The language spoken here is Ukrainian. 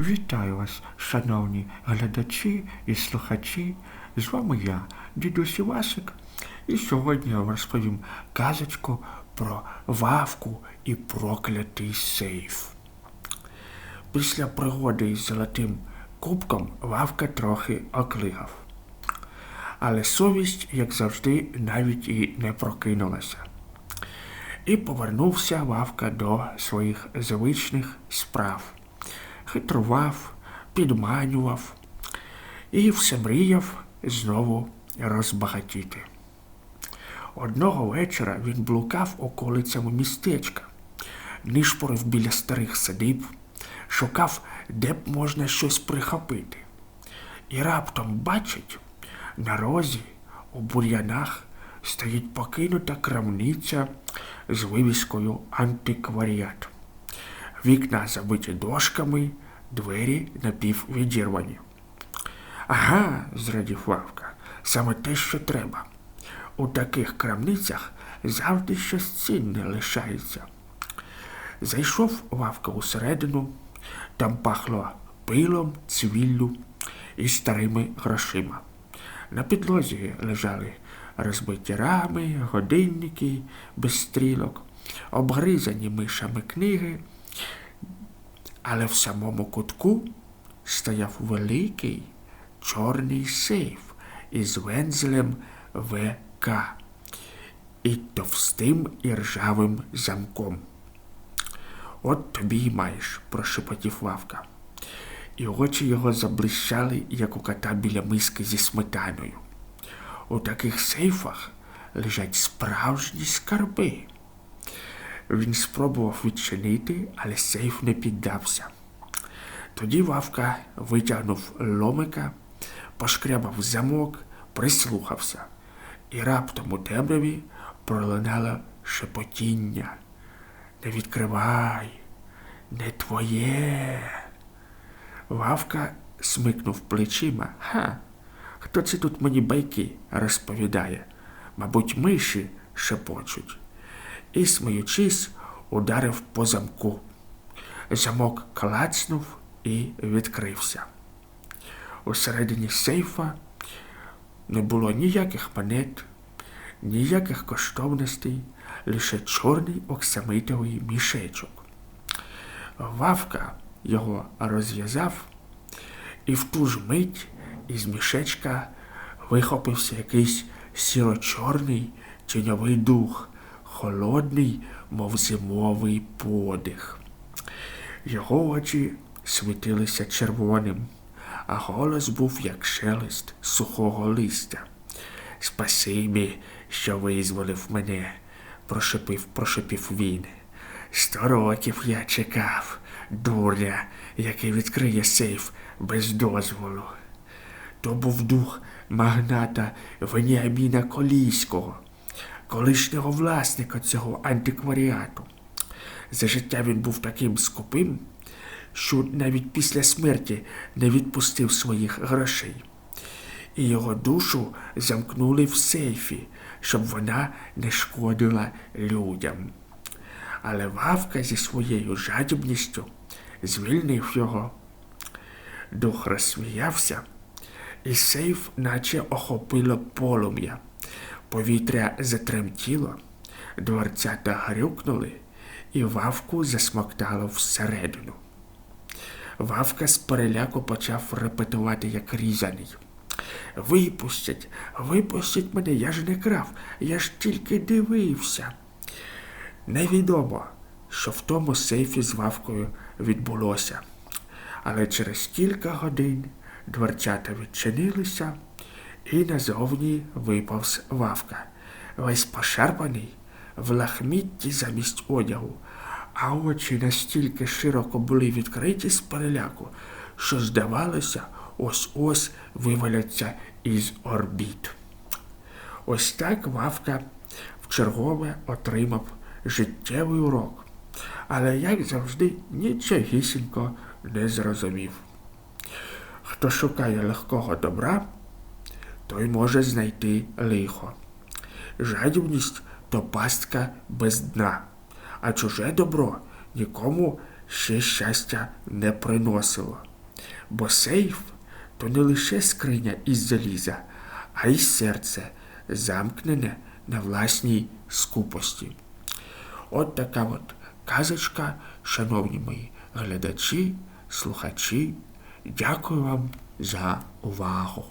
Вітаю вас, шановні глядачі і слухачі. З вами я, дідусь Івасик, і сьогодні я вам розповім казочку про Вавку і проклятий сейф. Після пригоди із золотим кубком Вавка трохи оклигав. Але совість, як завжди, навіть і не прокинулася. І повернувся Вавка до своїх звичних справ хитрував, підманював і все мріяв знову розбагатіти. Одного вечора він блукав околицями містечка, нишпорив біля старих садиб, шукав, де б можна щось прихопити. І раптом бачить, на розі у бур'янах стоїть покинута крамниця з вивіскою антикваріат. Вікна забиті дошками, двері напіввідірвані. Ага, зрадів Вавка, саме те, що треба. У таких крамницях завжди щось цінне лишається. Зайшов Вавка усередину, там пахло пилом, цвіллю і старими грошима. На підлозі лежали розбиті рами, годинники без стрілок, обгризані мишами книги. Але в самому кутку стояв великий чорний сейф із вензелем ВК і товстим і ржавим замком. От тобі й маєш, прошепотів Вавка. І очі його заблищали, як у кота біля миски зі сметаною. У таких сейфах лежать справжні скарби. Він спробував відчинити, але сейф не піддався. Тоді Вавка витягнув ломика, пошкрябав замок, прислухався, і раптом у темряві пролунало шепотіння. Не відкривай, не твоє. Вавка смикнув плечима. Ха, хто це тут мені байки розповідає? Мабуть, миші шепочуть і, сміючись, ударив по замку. Замок клацнув і відкрився. Усередині сейфа не було ніяких монет, ніяких коштовностей, лише чорний оксамитовий мішечок. Вавка його розв'язав, і в ту ж мить із мішечка вихопився якийсь сіро-чорний тіньовий дух, холодний, мов зимовий подих. Його очі світилися червоним, а голос був, як шелест сухого листя. Спасибі, що визволив мене, прошепив, прошепів він. Сто років я чекав, дурня, який відкриє сейф без дозволу. То був дух магната Веніаміна Колійського колишнього власника цього антикваріату. За життя він був таким скупим, що навіть після смерті не відпустив своїх грошей. І його душу замкнули в сейфі, щоб вона не шкодила людям. Але Вавка зі своєю жадібністю звільнив його. Дух розсміявся, і сейф наче охопило полум'я. Повітря затремтіло, дверцята грюкнули, і вавку засмоктало всередину. Вавка з переляку почав репетувати, як різаний. Випустять, випустять мене, я ж не крав, я ж тільки дивився. Невідомо, що в тому сейфі з вавкою відбулося, але через кілька годин дверцята відчинилися і назовні виповз вавка, весь пошарпаний, в лахмітті замість одягу, а очі настільки широко були відкриті з переляку, що, здавалося, ось ось виваляться із орбіт. Ось так Вавка вчергове отримав життєвий урок, але, як завжди, нічогісінько не зрозумів. Хто шукає легкого добра, той може знайти лихо. Жадібність то пастка без дна, а чуже добро нікому ще щастя не приносило. Бо сейф то не лише скриня із заліза, а й серце, замкнене на власній скупості. От така от казочка, шановні мої глядачі, слухачі. Дякую вам за увагу.